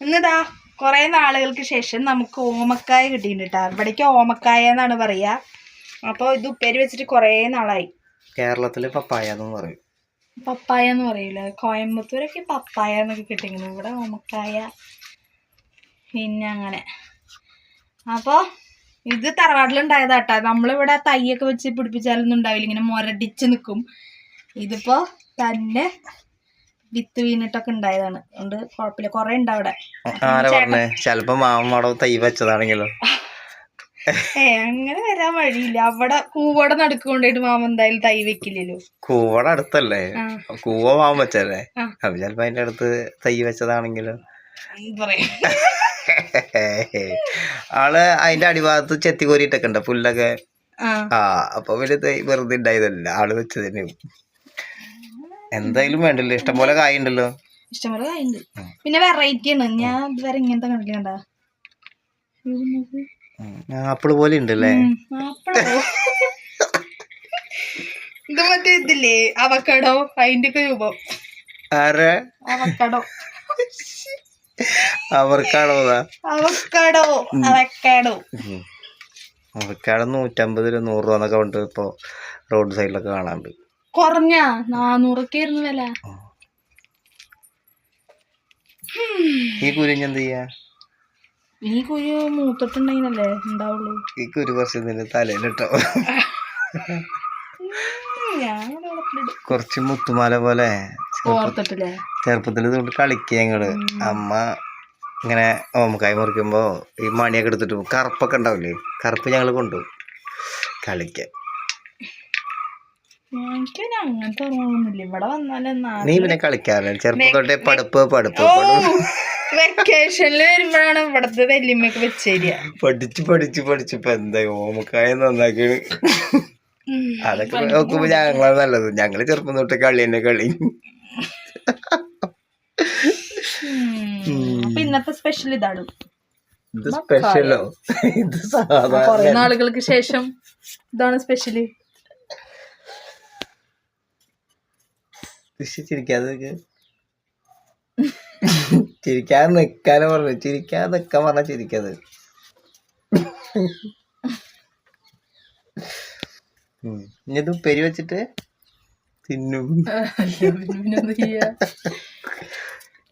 ഇന്നിതാ കുറെ നാളുകൾക്ക് ശേഷം നമുക്ക് ഓമക്കായ കിട്ടിയിട്ടുണ്ട് കേട്ടോ ഇവിടേക്ക് ഓമക്കായ എന്നാണ് പറയാ. അപ്പോൾ ഇത് ഉപ്പേരി വെച്ചിട്ട് കുറേ നാളായി. കേരളത്തിൽ പപ്പായ എന്ന് പറയും. പപ്പായ എന്ന് പറയില്ല കോയമ്പത്തൂരൊക്കെ പപ്പായ എന്നൊക്കെ കിട്ടിയിരുന്നു ഇവിടെ ഓമക്കായ പിന്നെ അങ്ങനെ. അപ്പോൾ ഇത് തറവാട്ടിലുണ്ടായതാട്ടാ നമ്മളിവിടെ തൈയൊക്കെ വെച്ച് പിടിപ്പിച്ചാലൊന്നും ഉണ്ടാവില്ല. ഇങ്ങനെ മുരടിച്ച് നിൽക്കും ഇതിപ്പോ തന്നെ വിത്ത് വീണിട്ടൊക്കെ ഉണ്ടായതാണ്. അതുകൊണ്ട് കുഴപ്പമില്ല. കൊറേ ഉണ്ട് അവിടെ. ആരാ പറഞ്ഞേ? ചെലപ്പോ മാമടോ തൈ വെച്ചതാണെങ്കിലോ? ഏ അങ്ങനെ വരാൻ വഴിയില്ല. അവിടെ കൂവടെ നടുക്ക് കൊണ്ടുപോയിട്ട് മാമ എന്തായാലും തൈ വെക്കില്ലല്ലോ. കൂവട അടുത്തല്ലേ? കൂവ മാമ വെച്ചല്ലേ. അപ്പൊ ചെലപ്പോ അതിന്റെ അടുത്ത് തൈ വെച്ചതാണെങ്കിലോ? ആൾ അതിന്റെ അടിഭാഗത്ത് ചെത്തി കോരിയിട്ടൊക്കെ ഉണ്ട്. പുല്ലൊക്കെ. ആ. അപ്പൊ തൈ വെറുതെ ഉണ്ടായതല്ല. ആൾ വെച്ചതന്നെ എന്തായാലും വേണ്ടല്ലോ. ഇഷ്ടംപോലെ കായ ഉണ്ടല്ലോ. ഇഷ്ടംപോലെ കായ ഉണ്ട്. പിന്നെ വെറൈറ്റി ആണ്. ഞാൻ ഇതുവരെ ഇങ്ങനത്തെ കണ്ടില്ല കണ്ടാ ആപ്പിൾ പോലെ ഉണ്ടല്ലേ? ഇത് മറ്റേ ഇതില്ലേ? അവക്കടോ. അതിന്റെ ഒക്കെ രൂപം. ആരെ? അവക്കടോ. അവർക്കാണോ അവക്കടോ. അവക്കാടോ. അവക്കാടോ നൂറ്റമ്പത് രൂപ നൂറ് രൂപ എന്നൊക്കെ ഉണ്ട് ഇപ്പൊ റോഡ് സൈഡിലൊക്കെ കാണാണ്ട്. കുറഞ്ഞ നാനൂറൊക്കെ ആയിരുന്നു വില ഈ കുരിഞ്ഞ് എന്ത് ചെയ്യാ? ഈ കുരു മൂത്തിട്ടുണ്ടെങ്കിലല്ലേ ഉണ്ടാവുള്ളൂ. ഈ കുരു കുറച്ച് ഇതിന്റെ തലയിലിട്ടോ. കുറച്ച് മുത്തുമാല പോലെ ചെറുപ്പത്തിൽ ചെറുപ്പത്തിൽ ഇതുകൊണ്ട് കളിക്കുക ഞങ്ങൾ അമ്മ ഇങ്ങനെ ഓമക്കായ മുറിക്കുമ്പോ ഈ മണിയൊക്കെ എടുത്തിട്ട് പോകും കറുപ്പൊക്കെ ഉണ്ടാവില്ലേ? കറുപ്പ് ഞങ്ങൾ കൊണ്ടുപോകും. കളിക്കാൻ. എനിക്ക് പിന്നെ അങ്ങനത്തെ ഓർമ്മയൊന്നുമില്ല ഇവിടെ വന്നാലെന്നാ നീ പിന്നെ കളിക്കാറില്ല. ചെറുപ്പം തൊട്ടേ പടുപ്പ് പടുപ്പ് വെക്കേഷനിൽ വരുമ്പോഴാണ് ഇവിടത്തെ വല്യമ്മക്ക് വെച്ചേരിയ പഠിച്ച് പഠിച്ച് പഠിച്ച്. ഇപ്പൊ എന്താ ഓമക്കായ നന്നാക്കി അതൊക്കെ നോക്കുമ്പോ ഞങ്ങളാണ് നല്ലത്. ഞങ്ങൾ ചെറുപ്പം തൊട്ട് കളി തന്നെ കളി. ഇന്നത്തെ സ്പെഷ്യൽ ഇതാണ് ഇത് സ്പെഷ്യലോ ഇത് സാധാരണ. നാളുകൾക്ക് ശേഷം ഇതാണ് സ്പെഷ്യൽ കൃഷി ചിരിക്കാതെ. ചിരിക്കാതെ നിക്കാനും പറഞ്ഞു. ചിരിക്കാതെ നിക്കാൻ പറഞ്ഞ ചിരിക്കാതെ ഇനിയതും പെരി വെച്ചിട്ട് തിന്നും.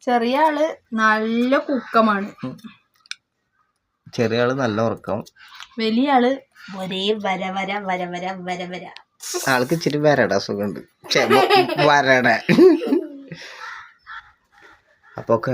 ചെറിയ ആൾ നല്ല കുക്കമാണ്. ചെറിയ ആൾ നല്ല ഉറക്കം. വലിയ ആൾ ഒരേ വര വര വര വര വര വര. ആൾക്ക് ഇച്ചിരി വരടാ സുഖമുണ്ട് വരട അപ്പൊ ഒക്കെ